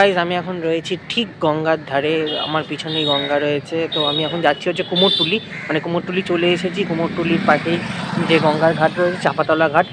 Guys আমি এখন রয়েছি ঠিক গঙ্গার ধারে, আমার পিছনেই গঙ্গা রয়েছে। তো আমি এখন যাচ্ছি হচ্ছে কুমোরটুলি। মানে কুমোরটুলি চলে এসেছি। কুমোরটুলির পাশেই যে গঙ্গার ঘাট রয়েছে, চাপাতলা ঘাট।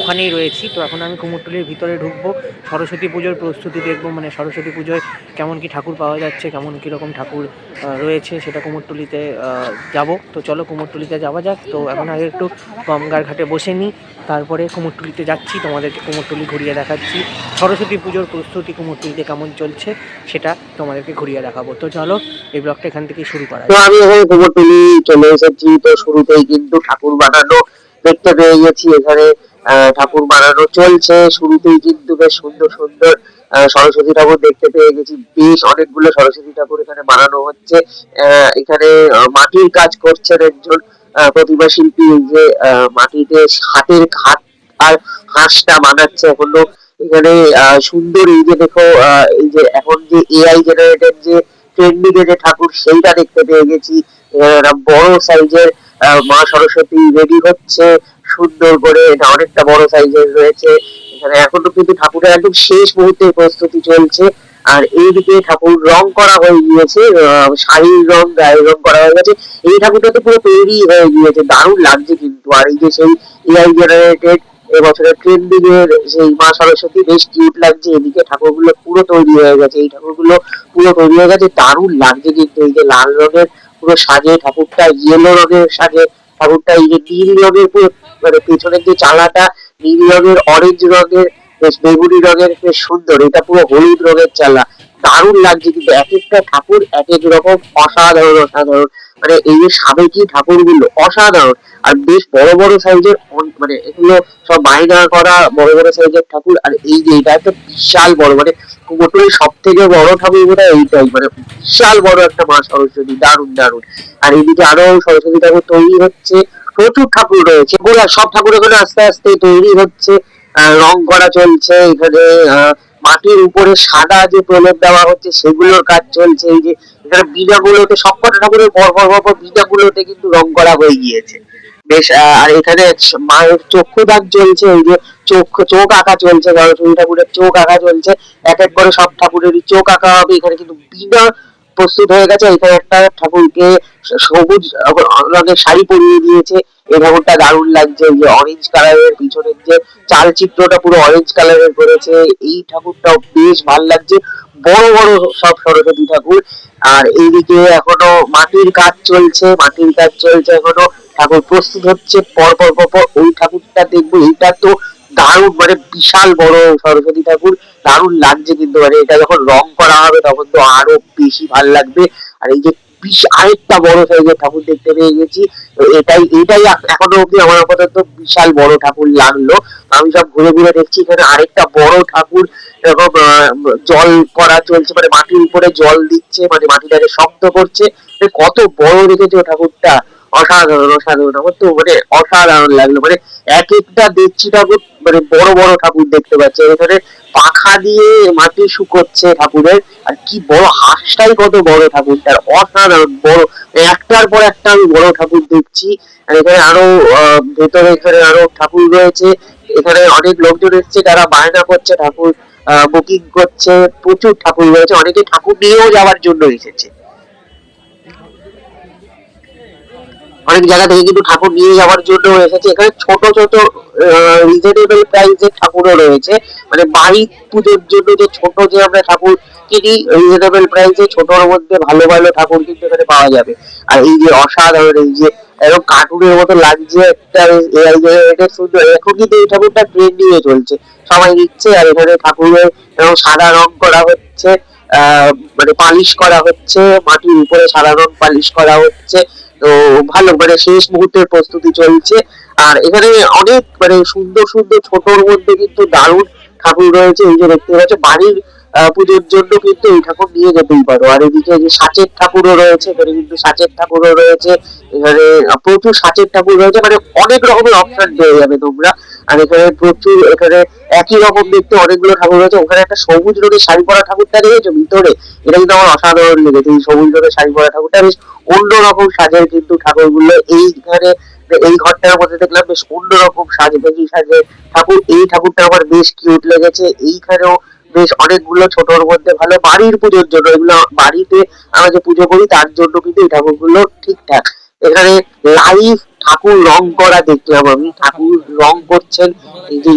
ওখানেই রয়েছি। তো এখন আমি কুমোরটুলির ভিতরে ঢুকবো। সরস্বতী পুজোর প্রস্তুতি দেখব মানে সরস্বতী পুজোয় কেমন কি ঠাকুর পাওয়া যাচ্ছে, কেমন কীরকম ঠাকুর রয়েছে, সেটা কুমোরটুলিতে যাব। তো চলো কুমোরটুলিতে যাওয়া যাক। তো এখন আগে একটু গঙ্গার ঘাটে বসে নিই। তারপরে কুমোরটুলিতে যাচ্ছি, তোমাদেরকে কুমোরটুলি ঘুরিয়ে দেখাচ্ছি। সরস্বতী পুজোর প্রস্তুতি কুমোরটুলিতে কেমন চলছে, সেটা তোমাদেরকে ঘুরিয়ে দেখাবো। তো চলো, এই ব্লগটা এখান থেকেই শুরু করা তো আমি এখন কুমোরটুলি চলে এসেছি। তো শুরুতেই কিন্তু ঠাকুর বানানো দেখতে পেয়ে গেছি। এখানে ঠাকুর বানানো চলছে। শুরুতেই কিন্তু বেশ সুন্দর সুন্দর সরস্বতী ঠাকুর দেখতে পেয়ে গেছি। বেশ অনেকগুলো সরস্বতী ঠাকুর এখানে বানানো হচ্ছে। এখানে মাটির কাজ করছেন একজন প্রতিমা শিল্পী। যে মাটিতে হাতের হাত আর হাঁসটা বানাচ্ছে এখনও। এখানে সুন্দর এই যে দেখো এই যে এখন যে এআই জেনারেটেড যে ট্রেন্ডিং যে ঠাকুর, সেইটা দেখতে পেয়ে গেছি। বড় সাইজের মা সরস্বতী রেডি হচ্ছে, সুন্দর করে এটা অনেকটা বড় সাইজের রয়েছে। এখানে এখনও কিন্তু ঠাকুরের একদম শেষ মুহূর্তে প্রস্তুতি চলছে। আর এইদিকে ঠাকুর রং করা হয়ে গিয়েছে শাড়ির রং, গায়ের রং করা হয়ে গেছে। এই ঠাকুরটা তো পুরো তৈরি হয়ে গিয়েছে, দারুণ লাগছে কিন্তু। আর এই যে সেই এআই জেনারেটেড এবছরের ট্রেন্ডিং এর সেই মা সরস্বতী বেশ কিউট লাগছে। এদিকে ঠাকুরগুলো পুরো তৈরি হয়ে গেছে, এই ঠাকুরগুলো পুরো তৈরি হয়ে গেছে, দারুণ লাগছে কিন্তু। এই যে লাল রঙের পুরো সাজে, ঠাকুরটা ইয়েলো রঙের সাজে, ঠাকুরটা এই যে নীল রঙের মানে পেছনের যে চালাটা, নীল রঙের অরেঞ্জ রঙের, বেশ বেগুনি রঙের, বেশ সুন্দর। এটা পুরো হলুদ রঙের চালা। দারুণ লাগছে কিন্তু এক একটা ঠাকুর এক এক রকম অসাধারণ অসাধারণ। মানে এই যে সাবেকি ঠাকুরগুলো অসাধারণ। আর বেশ বড় বড় সাইজের মানে এগুলো সব মাইনা করা বড় বড় সাইজের ঠাকুর। আর এই যে এটা একটা বিশাল বড় মানে কুমোরটুলির সব থেকে বড় ঠাকুর হয় এইটাই মানে বিশাল বড় একটা মা সরস্বতী, দারুণ দারুণ। আর এইদিকে আরও সরস্বতী ঠাকুর তৈরি হচ্ছে, প্রচুর ঠাকুর রয়েছে। সব ঠাকুর এখানে আস্তে আস্তে তৈরি হচ্ছে। রং করা চলছে এখানে মাটির উপরে সাদা যে প্রলেপ দেওয়া হচ্ছে, সেগুলোর কাজ চলছে। এই যে এখানে বিনাগুলোতে সবকটা ঠাকুরের পর পর পর বিনাগুলোতে কিন্তু রং করা হয়ে গিয়েছে। বেশ আর এখানে মায়ের চক্ষু দাগ চলছে এই যে চোখ চোখ আঁকা চলছে সরস্বতী ঠাকুরের চোখ আঁকা চলছে। এক এক করে সব ঠাকুরেরই চোখ আঁকা হবে। এখানে কিন্তু বিনা প্রস্তুত হয়ে গেছে। এখানে একটা ঠাকুরকে সবুজ, রঙের শাড়ি পরিয়ে দিয়েছে। এই ঠাকুরটা দারুণ লাগছে। যে অরেঞ্জ কালারের পিছনের যে চালচিত্রটা পুরো অরেঞ্জ কালারের করেছে। এই ঠাকুরটাও বেশ ভালো লাগছে। বড় বড় সব সরস্বতী ঠাকুর। আর এইদিকে এখনও মাটির কাজ চলছে, মাটির কাজ চলছে এখনও। ঠাকুর প্রস্তুত হচ্ছে, পর পর পর পর ওই ঠাকুরটা দেখব। এইটা তো দারুণ মানে বিশাল বড় সরস্বতী ঠাকুর। দারুণ লাগছে কিন্তু মানে এটা যখন রং করা হবে তখন তো আরও বেশি ভালো লাগবে। আর এই যে বিশ আরেকটা বড় সাইজের ঠাকুর দেখতে পেয়ে গেছি। তো এটাই এটাই এখনও অব্দি আমার আপাতত বিশাল বড় ঠাকুর লাগল। আমি সব ঘুরে ঘুরে দেখছি এখানে আরেকটা বড় ঠাকুর এরকম জল করা চলছে মানে মাটির উপরে জল দিচ্ছে মানে মাটিটাকে শক্ত করছে। কত বড় রেখেছে ঠাকুরটা? অসাধারণ অসাধারণ। আমার তো মানে অসাধারণ লাগল। মানে এক একটা দেখছি ঠাকুর মানে বড় বড় ঠাকুর দেখতে পাচ্ছি। এখানে পাখা দিয়ে মাটি শুকোচ্ছে ঠাকুরের। আর কি বড় হাঁসটাই কত বড় ঠাকুরটার অসাধারণ, বড়, একটার পর একটা আমি বড় ঠাকুর দেখছি। আর এখানে আরও ভেতরে, এখানে আরও ঠাকুর রয়েছে। এখানে অনেক লোকজন এসছে, তারা বায়না করছে, ঠাকুর বুকিং করছে। প্রচুর ঠাকুর রয়েছে। অনেকে ঠাকুর নিয়েও যাওয়ার জন্য এসেছে। অনেক জায়গা থেকে কিন্তু ঠাকুর নিয়ে যাওয়ার জন্য এসেছে। এখানে ছোট ছোট রিজনেবল প্রাইসের ঠাকুরও রয়েছে মানে বাড়ি পুজোর জন্য যে ছোট যে আমরা ঠাকুর কিনি রিজনেবল প্রাইসে ছোটর মধ্যে ভালো ভালো ঠাকুর কিন্তু এখানে পাওয়া যাবে। আর এই যে অসাধারণ এই যে এরকম কার্টুনের মতো লাগছে একটা জেনারেটেড সুন্দর এখন কিন্তু এই ঠাকুরটা ট্রেন্ডিং এ চলছে। সবাই নিচ্ছে আর এখানে ঠাকুরের এরকম সাদা রং করা হচ্ছে মানে পালিশ করা হচ্ছে, মাটির উপরে সাদা রং পালিশ করা হচ্ছে। তো ভালো মানে শেষ মুহূর্তের প্রস্তুতি চলছে। আর এখানে অনেক মানে সুন্দর সুন্দর ছোটর মধ্যে কিন্তু দারুণ ঠাকুর রয়েছে, এই যে দেখতে পাচ্ছ, বাড়ির পুজোর জন্য কিন্তু এই ঠাকুর নিয়ে যেতেই পারো। আর এদিকে যে সাচের ঠাকুরও রয়েছে, এখানে কিন্তু সাচের ঠাকুরও রয়েছে, এখানে প্রচুর সাচের ঠাকুর রয়েছে মানে অনেক রকমের অপশন পেয়ে যাবে তোমরা। আর এখানে প্রচুর, এখানে একই রকম দেখতে অনেকগুলো ঠাকুর রয়েছে। ওখানে একটা সবুজ রঙের শাড়ি পরা ঠাকুরটা দেখেছ? ভিতরে। এটা কিন্তু আমার অসাধারণ লেগেছে। এই সবুজ রঙের শাড়ি পরা ঠাকুরটা বেশ অন্যরকম সাজের কিন্তু ঠাকুরগুলো। এইখানে এই ঘরটার মধ্যে দেখলাম বেশ অন্যরকম সাজ, বেশি সাজে ঠাকুর। এই ঠাকুরটা আমার বেশ কিউট লেগেছে। এইখানেও বেশ অনেকগুলো ছোটর মধ্যে ভালো বাড়ির পুজোর জন্য। এগুলো বাড়িতে আমরা যে পুজো করি, তার জন্য কিন্তু এই ঠাকুরগুলো ঠিকঠাক। এখানে লাইভ ঠাকুর রং করা দেখলাম আমি। ঠাকুর রং করছেন যে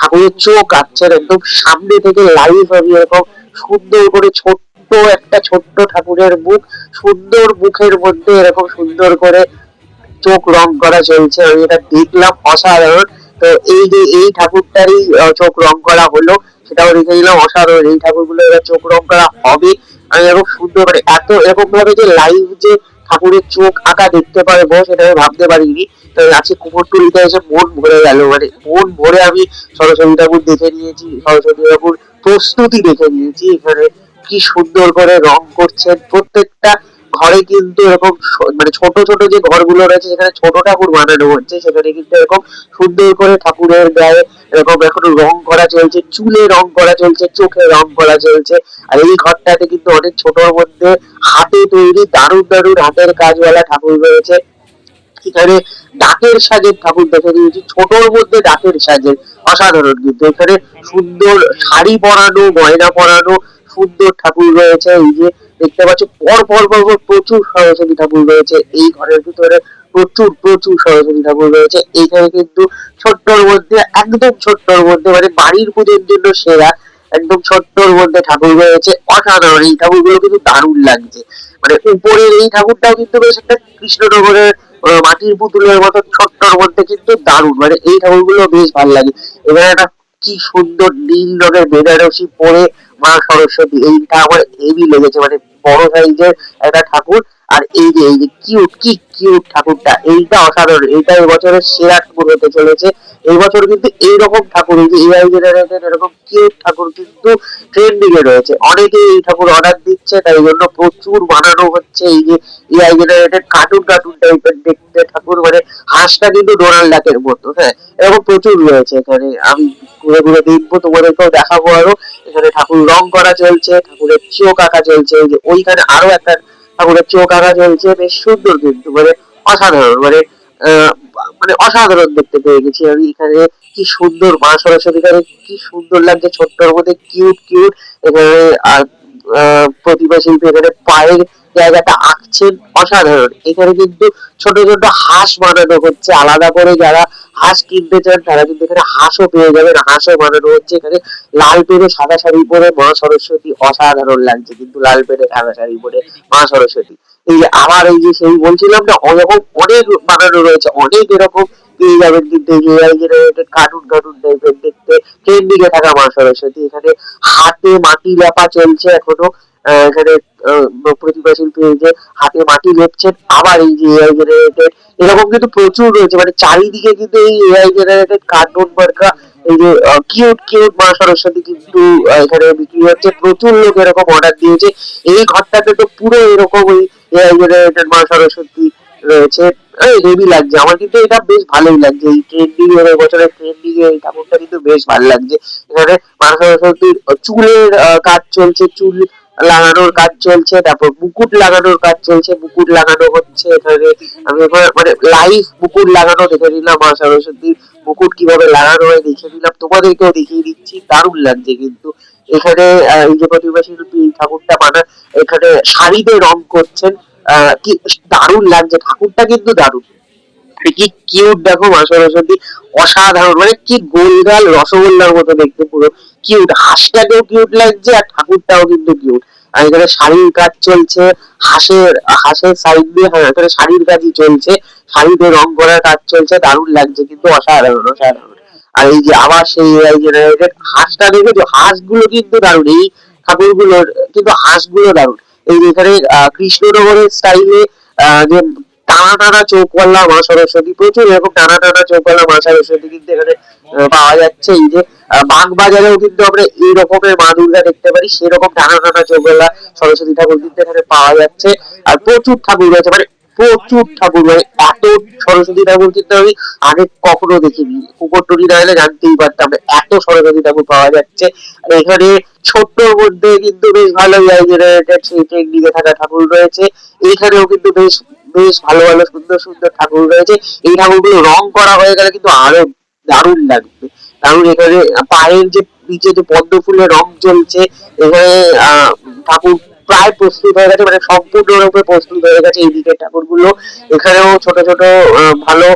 ঠাকুরের চোখ আঁকছেন একদম সামনে থেকে লাইভ আমি এরকম সুন্দর করে ছোট্ট একটা ছোট্ট ঠাকুরের মুখ, সুন্দর মুখের মধ্যে এরকম সুন্দর করে চোখ রং করা চলছে। আমি এটা দেখলাম অসাধারণ। তো এই যে, এই ঠাকুরটারই চোখ রং করা হলো। সেটাও দেখে নিলাম। অসাধারণ। এই ঠাকুরগুলো এবার চোখ রং করা হবে। আমি এরকম সুন্দর মানে এত এরকম ভাবে যে লাইভ যে ঠাকুরের চোখ আঁকা দেখতে পারব সেটা আমি ভাবতে পারিনি। তো আজকে কুমোরটুলিতে এসে মন ভরে গেল। মানে মন ভরে আমি সরস্বতী ঠাকুর দেখে নিয়েছি, সরস্বতী ঠাকুর প্রস্তুতি দেখে নিয়েছি। এখানে কি সুন্দর করে রং করছেন প্রত্যেকটা ঘরে কিন্তু এরকম মানে ছোট ছোট যে ঘরগুলো রয়েছে, সেখানে ছোট ঠাকুর বানানো হচ্ছে, সেখানে কিন্তু এরকম সুন্দর করে ঠাকুরের গায়ে এরকম এখনও রং করা চলছে, চুলে রং করা চলছে, চোখে রং করা চলছে। আর এই ঘরটাতে কিন্তু অনেক ছোটর মধ্যে হাতে তৈরি দারুণ দারুণ হাতের কাজওয়ালা ঠাকুর রয়েছে। এখানে ডাকের সাজের ঠাকুর দেখে নিয়েছি ছোটর মধ্যে ডাকের সাজের, অসাধারণ কিন্তু। এখানে সুন্দর শাড়ি পরানো, গয়না পরানো সুন্দর ঠাকুর রয়েছে। এই যে দেখতে পাচ্ছ পর পর পর পর প্রচুর সরস্বতী ঠাকুর রয়েছে। এই ঘরের ভিতরে প্রচুর প্রচুর সরস্বতী ঠাকুর রয়েছে। এইখানে কিন্তু ছোট্টর মধ্যে, একদম ছোট্টর মধ্যে মানে বাড়ির পুজোর জন্য সেরা একদম ছোট্টর মধ্যে ঠাকুর রয়েছে। অসাধারণ, এই ঠাকুরগুলো কিন্তু দারুণ লাগছে। মানে উপরের এই ঠাকুরটাও কিন্তু বেশ একটা কৃষ্ণনগরের মাটির পুতুলের মতো ছোট্টর মধ্যে কিন্তু দারুণ। মানে এই ঠাকুরগুলো বেশ ভালো লাগে। এবার একটা কি সুন্দর নীল রঙের বেনারসি পরে মা সরস্বতী এইটা আমার হেভি লেগেছে। মানে বড় সাইজের একটা ঠাকুর আর এই যে এই যে কিউট কি কিউট ঠাকুরটা, এইটা অসাধারণ, এইটা এবছরের সেরা ঠাকুর হতে চলেছে। এই বছর কিন্তু এইরকম ঠাকুর, এই যে এআই জেনারেটেড এরকম কিউট ঠাকুর কিন্তু ট্রেন্ডিং এ রয়েছে। অনেকে এই ঠাকুর অর্ডার দিচ্ছে, তাই জন্য প্রচুর বানানো হচ্ছে। এই যে এআই জেনারেটেড কার্টুন কার্টুন টাইপের দেখতে ঠাকুর মানে হাঁসটা কিন্তু ডোনাল্ড ডাকের মতো হ্যাঁ এরকম প্রচুর রয়েছে এখানে। আমি ঘুরে ঘুরে দেখব, তোমাদেরকেও দেখাবো আরও। এখানে ঠাকুর রং করা চলছে, ঠাকুরের চোখ আঁকা চলছে। এই যে ওইখানে আরও একটা ঠাকুরের চোখ আঁকা চলছে বেশ সুন্দর কিন্তু মানে অসাধারণ মানে মানে অসাধারণ দেখতে পেয়ে গেছি আমি এখানে। কি সুন্দর মা সরস্বতী কি সুন্দর লাগছে ছোট্টর মধ্যে কিউট কিউট এখানে আর আহ, প্রতিভা শিল্পী এখানে পায়ের জায়গাটা আঁকছেন অসাধারণ। এখানে কিন্তু ছোট ছোট হাঁস বানানো হচ্ছে, আলাদা করে যারা হাঁস কিনতে চান তারা কিন্তু এখানে হাঁসও পেয়ে যাবেন। হাঁসও বানানো হচ্ছে এখানে। লাল পেরে সাদা শাড়ি পরে মা সরস্বতী, অসাধারণ লাগছে কিন্তু লাল পেরে সাদা শাড়ি পরে মা সরস্বতী। এই যে আবার এই যে সেই বলছিলাম না, ওরকম অনেক বানানো রয়েছে, অনেক এরকম পেয়ে যাবেন কিন্তু কার্টুন কার্টুন টাইপের দেখতে। ট্রেন্ডিং থাকা মা সরস্বতী। এখানে হাতে মাটি লেপা চলছে এখনও। এখানে প্রতিভা শিল্পী এই যে হাতে মাটি লেপছেন আবার এই যে এআই জেনারেটেড এরকম কিন্তু প্রচুর রয়েছে। মানে চারিদিকে কিন্তু এই এআই জেনারেটেড কার্টুন মার্কা, এই যে কিউট কিউট মা সরস্বতী কিন্তু এখানে বিক্রি হচ্ছে। প্রচুর লোক এরকম অর্ডার দিয়েছে। এই ঘরটাতে তো পুরো এরকম ওই এআই জেনারেটেড মা সরস্বতী রয়েছে। হেভি লাগছে। আমার কিন্তু এটা বেশ ভালোই লাগছে। এই ট্রেন্ডিং এর বছরের ট্রেন্ডিং এই ঠাকুরটা কিন্তু বেশ ভালো লাগছে। এখানে মা সরস্বতীর চুলের কাজ চলছে। চুল লাগানোর কাজ চলছে তারপর মুকুট লাগানোর কাজ চলছে মুকুট লাগানো হচ্ছে এখানে আমি মানে লাইভ মুকুট লাগানো দেখে নিলাম মা সরস্বতীর মুকুট কীভাবে লাগানো হয় দেখে নিলাম তোমাদেরকেও দেখিয়ে দিচ্ছি দারুণ লাগছে কিন্তু। এখানে এই যে ঠাকুরটা বানা এখানে শাড়িতে রং করছেন আহ, কি দারুণ লাগছে ঠাকুরটা কিন্তু দারুণ। কি কিউট দেখো মা সরস্বতী অসাধারণ মানে কি গোলগাল রসগোল্লার মতো দেখতে পুরো। কিউট হাঁসটাকেও কিউট লাগছে আর ঠাকুরটাও কিন্তু কিউট আর এখানে শাড়ির কাজ চলছে, হাঁসের হাঁসের সাইড দিয়ে হ্যাঁ এখানে শাড়ির কাজই চলছে। শাড়িতে রং করার কাজ চলছে, দারুণ লাগছে কিন্তু অসাধারণ অসাধারণ। আর এই যে আবার সেই AI generated হাঁসটা দেখেছ? হাঁসগুলো কিন্তু দারুণ, এই ঠাকুরগুলোর, কিন্তু হাঁসগুলো দারুণ। এই যে এখানে কৃষ্ণনগরের স্টাইলে যে টানা টানা চোখওয়ালা মা সরস্বতী। প্রচুর এরকম টানা টানা চৌকলা মা সরস্বতী কিন্তু এখানে পাওয়া যাচ্ছে। এই যে বাগ বাজারেও কিন্তু আমরা এই রকমের মা দুর্গা দেখতে পারি, সেরকম টানা টানা চোখওয়ালা সরস্বতী ঠাকুর কিন্তু এখানে পাওয়া যাচ্ছে। আর প্রচুর ঠাকুর রয়েছে মানে প্রচুর ঠাকুর মানে এত সরস্বতী ঠাকুর কিন্তু আমি আগে কখনো দেখিনি। কুকুরটুলি না এলে জানতেই পারতাম এত সরস্বতী ঠাকুর পাওয়া যাচ্ছে। আর এখানে ছোট্টর মধ্যে কিন্তু বেশ ভালো সেই টেকনিকে থাকা ঠাকুর রয়েছে। এইখানেও কিন্তু বেশ বেশ ভালো ভালো সুন্দর সুন্দর ঠাকুর রয়েছে। এই ঠাকুরগুলো রং করা হয়ে গেলে কিন্তু আরও দারুণ লাগবে। কারণ এখানে পায়ের যে নিচে যে পদ্ম ফুলের রং চলছে, এখানে ঠাকুর প্রায় প্রস্তুত হয়ে গেছে মানে সম্পূর্ণরূপে প্রস্তুত হয়ে গেছে এই দিকের ঠাকুরগুলো। এখানেও ছোট ছোট ভালো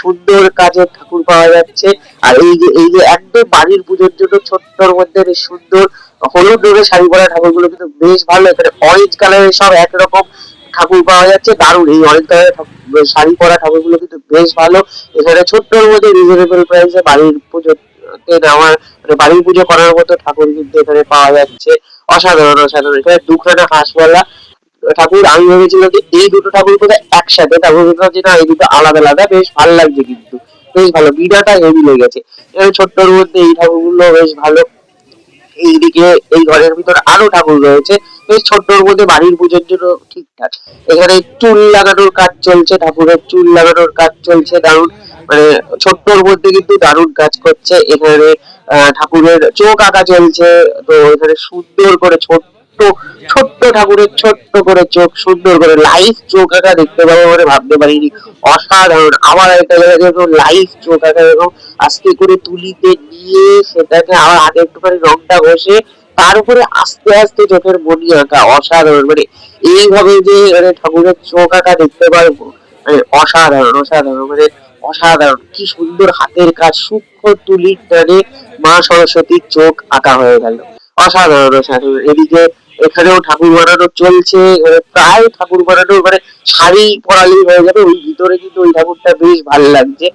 সুন্দর কাজের ঠাকুর পাওয়া যাচ্ছে। আর এই যে এই যে একদম বাড়ির পুজোর জন্য ছোট্টর মধ্যে সুন্দর হলুদ রঙের শাড়ি পরা ঠাকুরগুলো কিন্তু বেশ ভালো। এখানে অরেঞ্জ কালারের সব একরকম ঠাকুর পাওয়া যাচ্ছে, দারুণ। এই অরেঞ্জ কালারের শাড়ি পরা ঠাকুরগুলো কিন্তু বেশ ভালো। এখানে ছোট্টর মধ্যে রিজনেবল প্রাইসে বাড়ির পুজোতে নেওয়ার মানে বাড়ির পুজো করার মতো ঠাকুর কিন্তু এখানে পাওয়া যাচ্ছে। অসাধারণ অসাধারণ। এখানে দুখানা হাঁসওয়ালা ঠাকুর। আমি ভেবেছিলাম যে এই দুটো ঠাকুর কোথায় একসাথে তারপর দেখলাম যে না, এই দুটো আলাদা আলাদা। বেশ ভালো লাগছে কিন্তু। বেশ ভালো বিড়াটা হেভি লেগেছে। এখানে ছোট্টর মধ্যে এই ঠাকুরগুলো বেশ ভালো। এইদিকে, এই ঘরের ভিতর আরও ঠাকুর রয়েছে। বেশ ছোট্টর মধ্যে বাড়ির পুজোর জন্য ঠিকঠাক এখানে চুল লাগানোর কাজ চলছে, ঠাকুরের চুল লাগানোর কাজ চলছে, দারুণ। মানে ছোট্টর মধ্যে কিন্তু দারুণ কাজ করছে। এখানে ঠাকুরের চোখ আঁকা চলছে। তো এখানে সুন্দর করে ছোট্ট ছোট্ট ঠাকুরের ছোট্ট করে চোখ, সুন্দর করে লাইভ চোখ আঁকা দেখতে পাবো বলে ভাবতে পারিনি। অসাধারণ। আমার একটা জায়গায় যখন লাইভ চোখ আঁকা এরকম আস্তে করে তুলিতে নিয়ে সেটাকে আবার হাতে একটুখানি রংটা ঘষে তার উপরে আস্তে আস্তে চোখের মনি আঁকা, অসাধারণ। মানে এইভাবে যে মানে ঠাকুরের চোখ আঁকা দেখতে পারব মানে অসাধারণ অসাধারণ মানে অসাধারণ। কি সুন্দর হাতের কাজ, সূক্ষ্ম তুলির টানে মা সরস্বতীর চোখ আঁকা হয়ে গেল। অসাধারণ অসাধারণ। এদিকে এখানেও ঠাকুর বানানো চলছে মানে প্রায় ঠাকুর বানানো মানে শাড়ি পরালেই হয়ে যাবে। ওই ভিতরে কিন্তু ওই ঠাকুরটা বেশ ভালো লাগছে।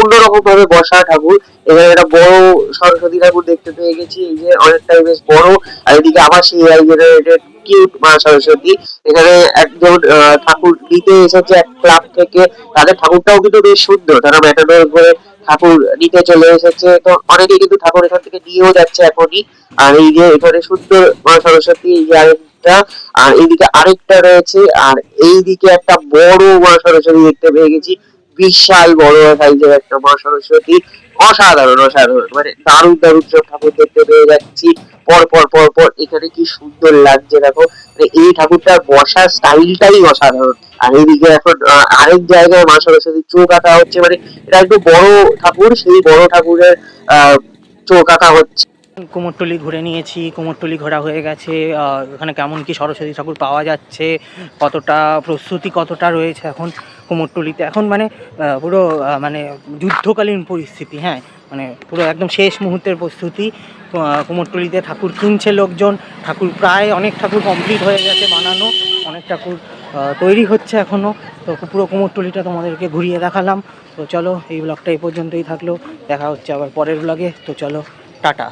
অন্যরকম ভাবে বসা ঠাকুর। এখানে একটা বড় সরস্বতী ঠাকুর দেখতে পেয়ে গেছি। এই যে অনেকটাই বেশ বড়। আর এদিকে আবার সেই জেনারেটেড কিউট মা সরস্বতী। এখানে একজন ঠাকুর নিতে এসেছে এক ক্লাব থেকে। তাদের ঠাকুরটাও কিন্তু বেশ সুন্দর। তারা ম্যাটাডোর করে ঠাকুর নিতে চলে এসেছে। তো অনেকেই কিন্তু ঠাকুর এখান থেকে নিয়েও যাচ্ছে এখনই। আর এই যে এখানে সুন্দর মা সরস্বতী, এই যে আর এইদিকে আরেকটা রয়েছে। আর এইদিকে একটা বড় মা সরস্বতী দেখতে পেয়ে গেছি। বিশাল বড় সাইজের একটা মা সরস্বতী অসাধারণ অসাধারণ। মানে দারুণ দারুণ সব ঠাকুর দেখতে পেয়ে যাচ্ছি। পর পর পর পর, এখানে কি সুন্দর লাগছে দেখো। মানে এই ঠাকুরটার বসার স্টাইলটাই অসাধারণ। আর এইদিকে এখন আরেক জায়গায় মা সরস্বতীর চোখ আঁকা হচ্ছে। মানে এটা একটু বড় ঠাকুর, সেই বড় ঠাকুরের চোখ আঁকা হচ্ছে। কুমোরটুলি ঘুরে নিয়েছি, কুমোরটুলি ঘোরা হয়ে গেছে। এখানে কেমন কি সরস্বতী ঠাকুর পাওয়া যাচ্ছে, কতটা প্রস্তুতি কতটা রয়েছে এখন। কুমোরটুলিতে। এখন মানে পুরো মানে যুদ্ধকালীন পরিস্থিতি হ্যাঁ? মানে পুরো একদম শেষ মুহূর্তের প্রস্তুতি। কুমোরটুলিতে ঠাকুর কিনছে লোকজন। ঠাকুর প্রায় অনেক ঠাকুর কমপ্লিট হয়ে গেছে বানানো। অনেক ঠাকুর তৈরি হচ্ছে এখনও তো পুরো কুমোরটুলিটা তোমাদেরকে ঘুরিয়ে দেখালাম। তো চলো, এই ব্লগটা এই পর্যন্তই থাকল। দেখা হচ্ছে আবার পরের ব্লগে তো চলো, টাটা।